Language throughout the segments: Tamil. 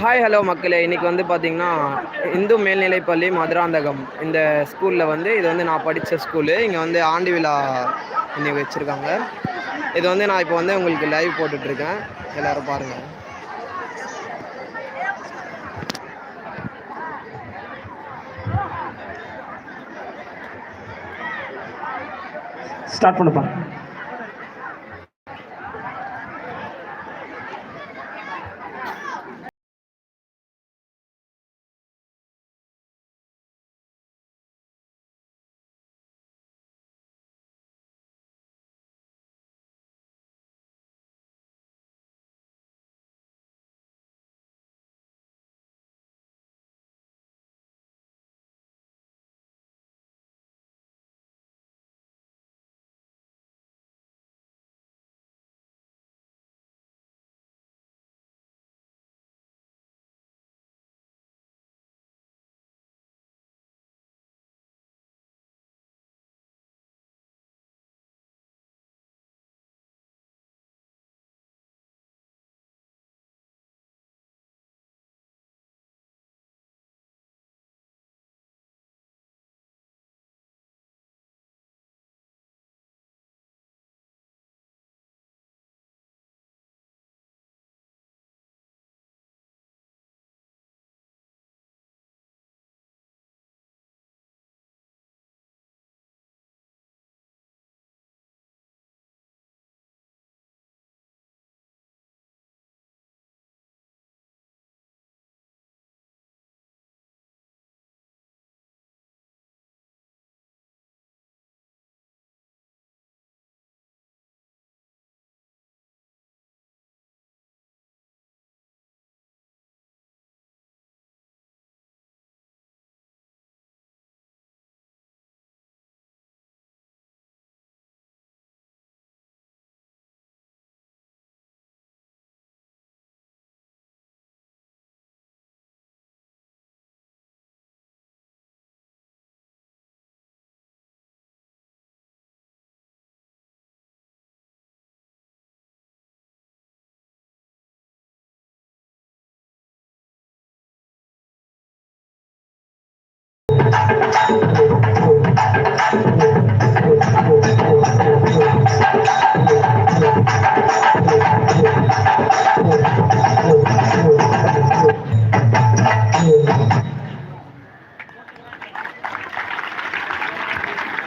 ஹாய் ஹலோ மக்களே. இன்றைக்கி வந்து பார்த்திங்கன்னா இந்து மேல்நிலைப்பள்ளி மதுராந்தகம். இந்த ஸ்கூலில் வந்து இது வந்து நான் படித்த ஸ்கூலு. இங்கே வந்து ஆண்டு விழா இன்னைக்கு வச்சுருக்காங்க. இது வந்து நான் இப்போ வந்து உங்களுக்கு லைவ் போட்டுட்ருக்கேன். எல்லோரும் பாருங்கள் ஸ்டார்ட் பண்ணுப்பா.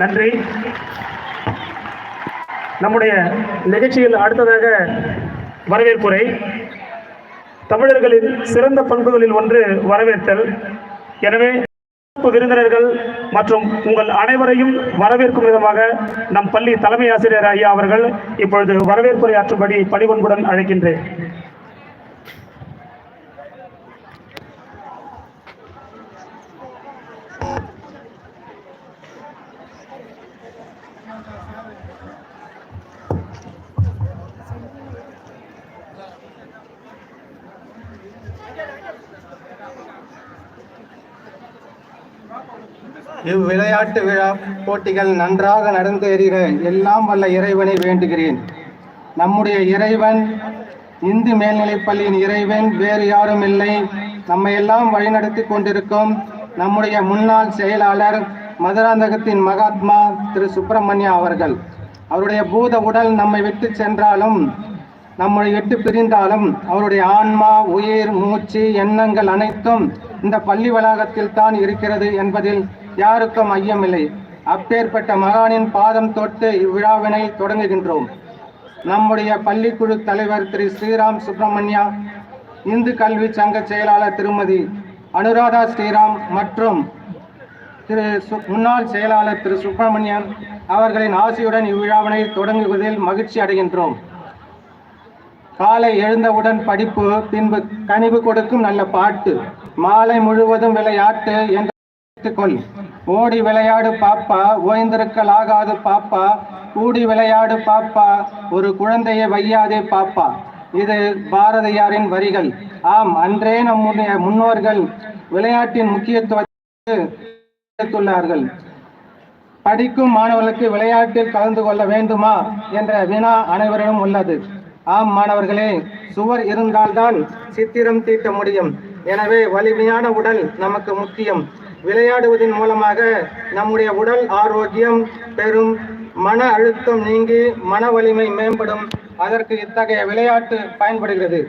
நன்றி. நம்முடைய நிகழ்ச்சியில் அடுத்ததாக வரவேற்புரை. தமிழர்களின் சிறந்த பண்புகளில் ஒன்று வரவேற்றல். எனவே சிறப்பு விருந்தினர்கள் மற்றும் உங்கள் அனைவரையும் வரவேற்கும் விதமாக நம் பள்ளி தலைமை ஆசிரியர் ஐயா அவர்கள் இப்பொழுது வரவேற்புரையாற்றும்படி பணிவன்புடன் அழைக்கின்றேன். இவ்விளையாட்டு விழா போட்டிகள் நன்றாக நடந்தேறிட எல்லாம் வல்ல இறைவனை வேண்டுகிறேன். நம்முடைய இறைவன் இந்து மேல்நிலைப்பள்ளியின் இறைவன் வேறு யாரும் இல்லை. நம்மை எல்லாம் வழிநடத்தி கொண்டிருக்கும் நம்முடைய முன்னாள் செயலாளர் மதுராந்தகத்தின் மகாத்மா திரு. சுப்பிரமணியா அவர்கள். அவருடைய பூத உடல் நம்மை விட்டு சென்றாலும் நம்மை விட்டு பிரிந்தாலும் அவருடைய ஆன்மா உயிர் மூச்சு எண்ணங்கள் அனைத்தும் இந்த பள்ளி வளாகத்தில் தான் இருக்கிறது என்பதில் யாருக்கும் ஐயமில்லை. அப்பேற்பட்ட மகானின் பாதம் தொட்டு இவ்விழாவினை தொடங்குகின்றோம். நம்முடைய பள்ளிக்குழு தலைவர் திரு ஸ்ரீராம் சுப்பிரமணியா இந்து கல்வி சங்க செயலாளர் திருமதி அனுராதா ஸ்ரீராம் மற்றும் திரு முன்னாள் செயலாளர் திரு சுப்பிரமணியன் அவர்களின் ஆசியுடன் இவ்விழாவினை தொடங்குவதில் மகிழ்ச்சி அடைகின்றோம். காலை எழுந்தவுடன் படிப்பு பின்பு கனிவு கொடுக்கும் நல்ல பாட்டு மாலை முழுவதும் விளையாட்டு என்ற கொள் ஓடி விளையாடு பாப்பா ஓய்ந்திருக்கலாகாது பாப்பா. கூடி விளையாடு பாப்பா ஒரு குழந்தையை வையாதே பாப்பா. இது பாரதியாரின் வரிகள். ஆம் அன்றே நம்முடைய முன்னோர்கள் விளையாட்டின் முக்கியத்துவத்தை படிக்கும் மாணவர்களுக்கு விளையாட்டில் கலந்து கொள்ள வேண்டுமா என்ற வினா அனைவரிடம் உள்ளது. ஆம் மாணவர்களே சுவர் இருந்தால்தான் சித்திரம் தீட்ட முடியும். எனவே வலிமையான உடல் நமக்கு முக்கியம். விளையாடுவதன் மூலமாக நம்முடைய உடல் ஆரோக்கியம் பெறும் மன அழுத்தம் நீங்கி மன வலிமை மேம்படும். அதற்கு இத்தகைய விளையாட்டு பயன்படுகிறது.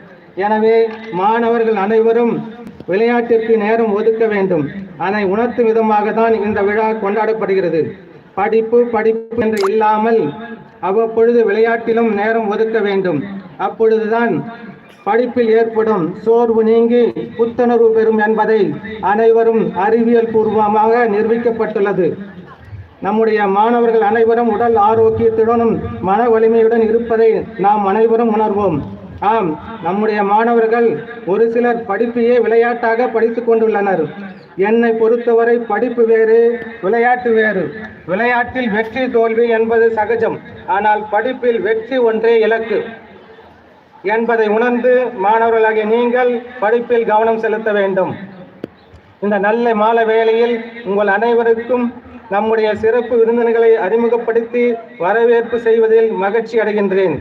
எனவே மாணவர்கள் அனைவரும் விளையாட்டிற்கு நேரம் ஒதுக்க வேண்டும். அதை உணர்த்தும் விதமாக தான் இந்த விழா கொண்டாடப்படுகிறது. படிப்பு படிப்பு என்று இல்லாமல் அவ்வப்பொழுது விளையாட்டிலும் நேரம் ஒதுக்க வேண்டும். அப்பொழுதுதான் படிப்பில் ஏற்படும் சோர்வு நீங்கி புத்துணர்வு பெறும் என்பதை அனைவரும் அறிவியல் பூர்வமாக நிரூபிக்கப்பட்டுள்ளது. நம்முடைய மாணவர்கள் அனைவரும் உடல் ஆரோக்கியத்துடனும் மன வலிமையுடன் இருப்பதை நாம் அனைவரும் உணர்வோம். ஆம் நம்முடைய மாணவர்கள் ஒரு சிலர் படிப்பையே விளையாட்டாக படித்து கொண்டுள்ளனர். என்னை பொறுத்தவரை படிப்பு வேறு விளையாட்டு வேறு. விளையாட்டில் வெற்றி தோல்வி என்பது சகஜம். ஆனால் படிப்பில் வெற்றி ஒன்றே இலக்கு. என்பதை உணர்ந்து மாணவர்களாகிய நீங்கள் படிப்பில் கவனம் செலுத்த வேண்டும். இந்த நல்ல மாலை வேளையில் உங்கள் அனைவருக்கும் நம்முடைய சிறப்பு விருந்தினர்களை அறிமுகப்படுத்தி வரவேற்பு செய்வதில் மகிழ்ச்சி அடைகின்றேன்.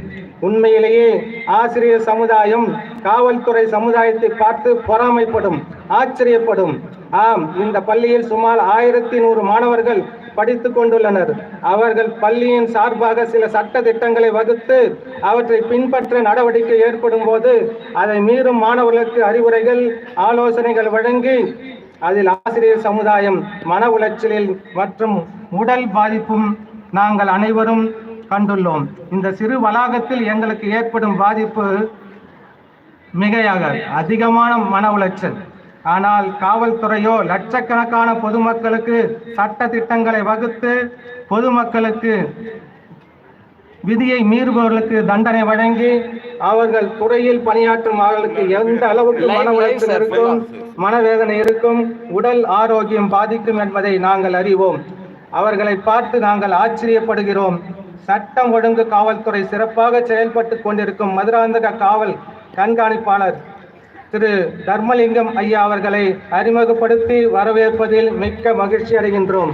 உண்மையிலேயே ஆசிரியர் சமுதாயம் காவல்துறை சமுதாயத்தை பார்த்து பொறாமைப்படும் ஆச்சரியப்படும். ஆம் இந்த பள்ளியில் சுமார் ஆயிரத்தி நூறு மாணவர்கள் படித்துக் கொண்டுள்ளனர். அவர்கள் பள்ளியின் சார்பாக சில சட்ட திட்டங்களை வகுத்து அவற்றை பின்பற்ற நடவடிக்கை ஏற்படும் போது அதை மீறும் மாணவர்களுக்கு அறிவுரைகள் ஆலோசனைகள் வழங்கி அதில் ஆசிரியர் சமுதாயம் மன உளைச்சலில் மற்றும் உடல் பாதிப்பும் நாங்கள் அனைவரும் கண்டுள்ளோம். இந்த சிறு வளாகத்தில் எங்களுக்கு ஏற்படும் பாதிப்பு மிகையாக அதிகமான மன உளைச்சல். ஆனால் காவல்துறையோ லட்சக்கணக்கான பொதுமக்களுக்கு சட்ட திட்டங்களை வகுத்து பொதுமக்களுக்கு விதியை மீறுபவர்களுக்கு தண்டனை வழங்கி அவர்கள் துறையில் பணியாற்றும் அவர்களுக்கு எந்த அளவுக்கு மன உளைச்சல் இருக்கும் மனவேதனை இருக்கும் உடல் ஆரோக்கியம் பாதிக்கும் என்பதை நாங்கள் அறிவோம். அவர்களை பார்த்து நாங்கள் ஆச்சரியப்படுகிறோம். சட்டம் ஒழுங்கு காவல்துறை சிறப்பாக செயல்பட்டு கொண்டிருக்கும் மதுராந்தக காவல் கண்காணிப்பாளர் திரு தர்மலிங்கம் ஐயா அவர்களை அறிமுகப்படுத்தி வரவேற்பதில் மிக்க மகிழ்ச்சி அடைகின்றோம்.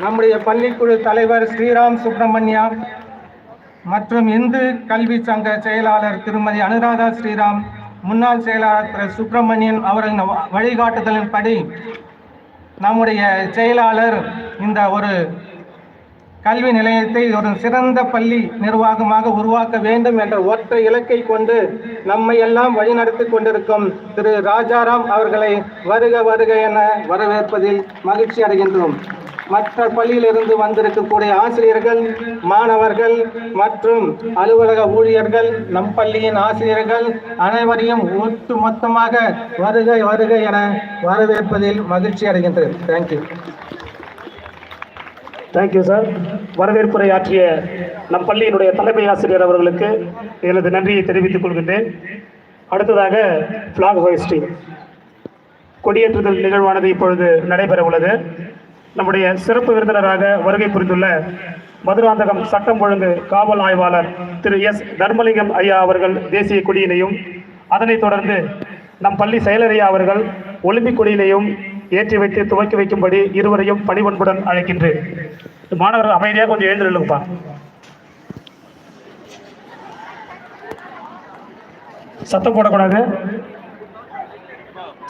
நம்முடைய பள்ளிக்குழு தலைவர் ஸ்ரீராம் சுப்பிரமணியா மற்றும் இந்து கல்வி சங்க செயலாளர் திருமதி அனுராதா ஸ்ரீராம் முன்னாள் செயலாளர் திரு சுப்பிரமணியன் அவர்களின் வ- வழிகாட்டுதலின்படி நம்முடைய செயலாளர் இந்த ஒரு கல்வி நிலையத்தை ஒரு சிறந்த பள்ளி நிர்வாகமாக உருவாக்க வேண்டும் என்ற ஒற்றை இலக்கை கொண்டு நம்மை எல்லாம் வழிநடத்தி கொண்டிருக்கும் திரு ராஜாராம் அவர்களை வருக வருக என வரவேற்பதில் மகிழ்ச்சி அடைகின்றோம். மற்ற பள்ளியிலிருந்து வந்திருக்கக்கூடிய ஆசிரியர்கள் மாணவர்கள் மற்றும் அலுவலக ஊழியர்கள் நம் பள்ளியின் ஆசிரியர்கள் அனைவரையும் ஒட்டு மொத்தமாக வருகை வருகை என வரவேற்பதில் மகிழ்ச்சி அடைகின்றேன். தேங்க்யூ தேங்க்யூ சார் வரவேற்புரை ஆற்றிய நம் பள்ளியினுடைய தலைமை ஆசிரியர் அவர்களுக்கு எனது நன்றியை தெரிவித்துக் கொள்கின்றேன். அடுத்ததாக ஃப்ளாக் ஹோய்ஸ்டிங் கொடியேற்றுதல் நிகழ்வானது இப்பொழுது நடைபெற உள்ளது. நம்முடைய சிறப்பு விருந்தினராக வருகை புரிந்துள்ள மதுராந்தகம் சட்டம் ஒழுங்கு காவல் ஆய்வாளர் திரு எஸ். தர்மலிங்கம் ஐயா அவர்கள் தேசிய கொடியினையும் அதனைத் தொடர்ந்து நம் பள்ளி செயலரையா அவர்கள் ஒலிம்பிக் கொடியினையும் ஏற்றி வைத்து துவக்கி வைக்கும்படி இருவரையும் பணிவன்புடன் அழைக்கின்றேன். மாணவர்கள் அமைதியாக கொஞ்சம் எழுந்திருளுங்கப்பா சத்தம் போடக்கூடாது.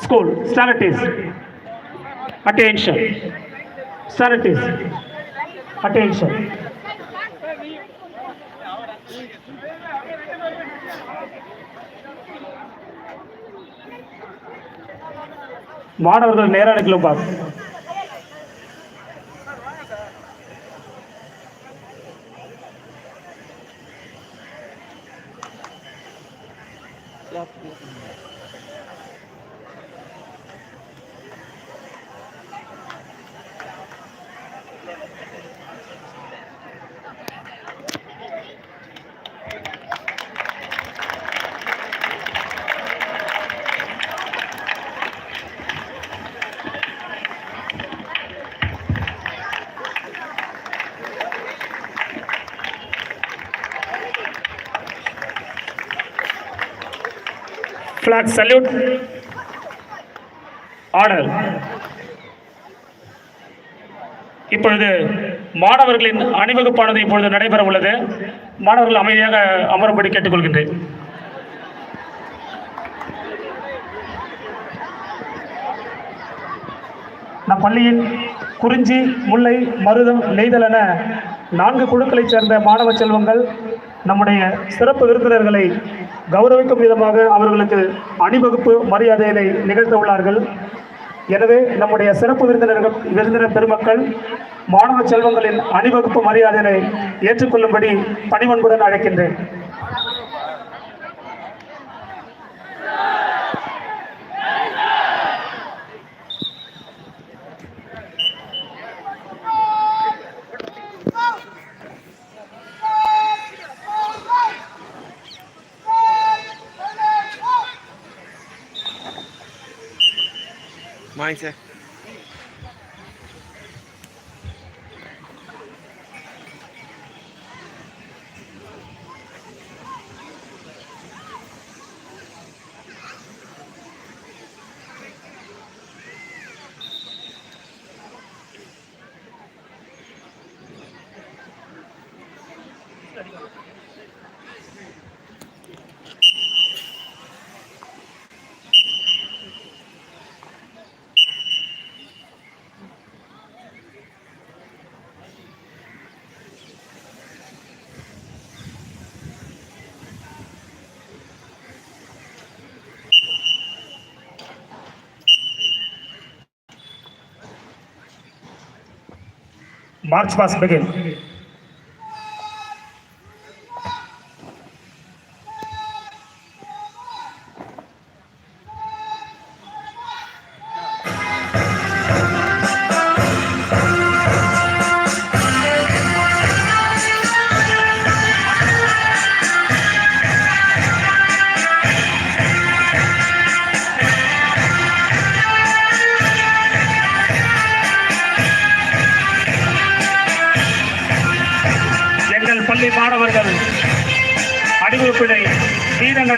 School students attention students attention மாணவர்கள் நேரடிக்கல பார்க்க Yeah. ஃபிளாக் சல்யூட் ஆர்டர் இப்பொழுது மாணவர்களின் அணிவகுப்பானது இப்பொழுது நடைபெற உள்ளது மாணவர்கள் அமைதியாக அமரும்படி கேட்டுக்கொள்கின்றேன். நம் பள்ளியின் குறிஞ்சி முல்லை மருதம் நெய்தல் என நான்கு குழுக்களைச் சேர்ந்த மாணவ செல்வங்கள் நம்முடைய சிறப்பு விருந்தினர்களை கௌரவிக்கும் விதமாக அவர்களுக்கு அணிவகுப்பு மரியாதையினை நிகழ்த்த உள்ளார்கள். எனவே நம்முடைய சிறப்பு விருந்தினர்கள் விருந்தினர் பெருமக்கள் மாணவ செல்வங்களின் அணிவகுப்பு மரியாதையினை ஏற்றுக்கொள்ளும்படி பணிவன்புடன் அழைக்கின்றேன். mindset. मार्च पास बगे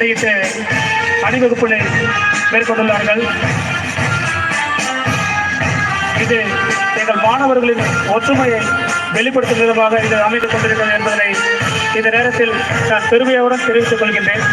வீர அணிவகுப்பினை மேற்கொண்டுள்ளார்கள். இது எங்கள் மாணவர்களின் ஒற்றுமையை வெளிப்படுத்தும் விதமாக இது அமைத்துக் கொண்டிருக்கிறது என்பதனை இந்த நேரத்தில் நான் பெருமையுடன் தெரிவித்துக் கொள்கின்றேன்.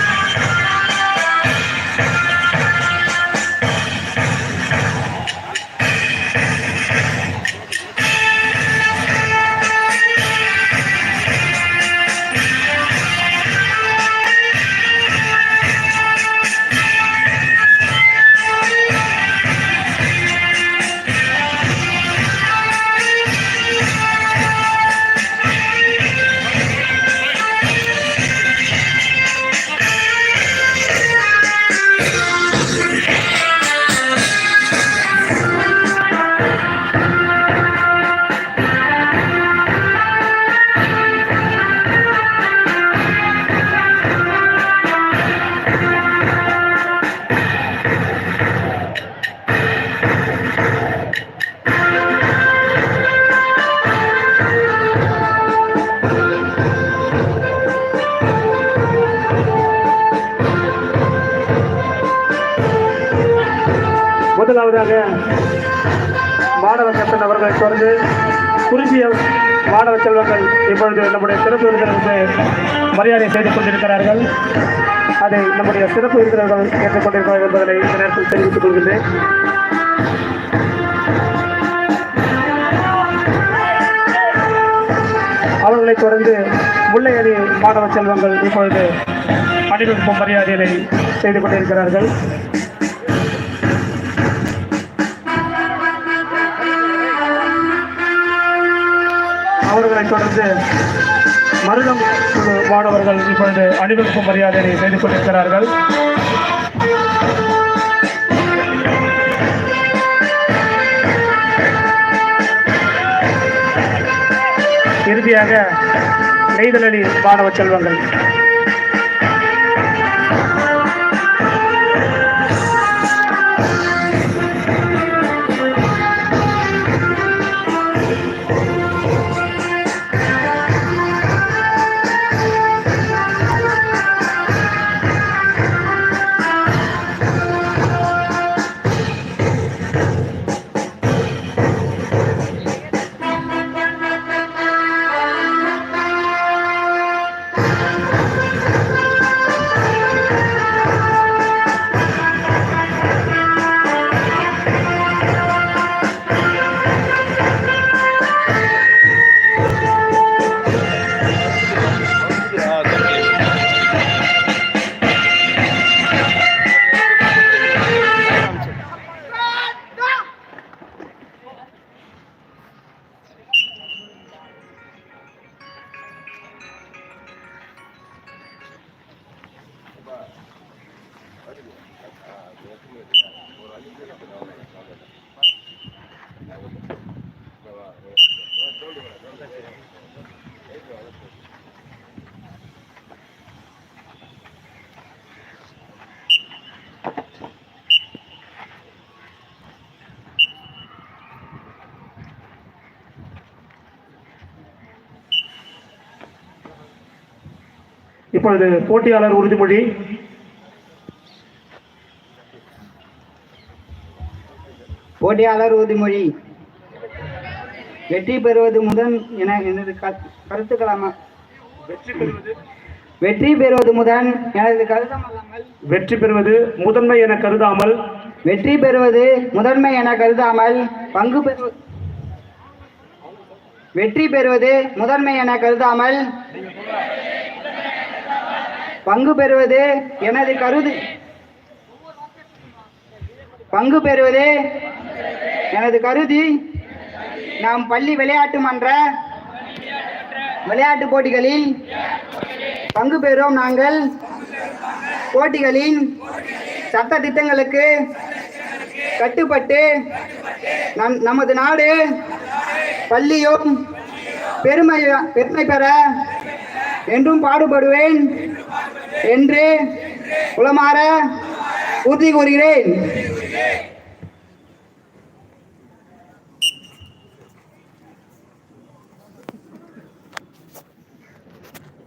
முதலாவதாக மாணவ கத்தன் அவர்களை தொடர்ந்து குறிஞ்சிய மாணவ செல்வங்கள் இப்பொழுது நம்முடைய சிறப்பு விருந்தினருக்கு மரியாதை செய்து கொண்டிருக்கிறார்கள். அதை நம்முடைய சிறப்பு விருந்தினர்கள் ஏற்றுக்கொண்டிருக்கிறார்கள் என்பதனை இந்த நேரத்தில் தெரிவித்துக் கொள்கின்றேன். அவர்களைத் தொடர்ந்து முல்லை மாணவ செல்வங்கள் இப்பொழுது அணிவகுப்பு மரியாதையை செய்து கொண்டிருக்கிறார்கள். அவர்களை தொடர்ந்து மருதம் மாணவர்கள் இப்பொழுது அணிவகுப்பு மரியாதையை செய்து கொண்டிருக்கிறார்கள். இறுதியாக நெய்தலடி மாணவ செல்வங்கள். இப்பொழுது போட்டியாளர் உறுதிமொழி. போட்டியாளர் உறுதிமொழி. வெற்றி பெறுவது முதன் என எனது கருத்துக்களாமா வெற்றி பெறுவது முதன் எனது கருதமல்லாமல். வெற்றி பெறுவது முதன்மை என கருதாமல். வெற்றி பெறுவது முதன்மை என கருதாமல். பங்கு பெறு வெற்றி பெறுவது முதன்மை என கருதாமல். பங்கு பெறுவது எனது கருது பங்கு பெறுவது எனது கருதி நாம் பள்ளி விளையாட்டு மன்ற விளையாட்டு போட்டிகளில் பங்கு பெறும் நாங்கள் போட்டிகளின் சட்ட திட்டங்களுக்கு கட்டுப்பட்டு நம் நமது நாடு பள்ளியும் பெருமை பெருமை பெற என்றும் பாடுபடுவேன். என்று உளமாற உறுதி கூறுகிறேன்.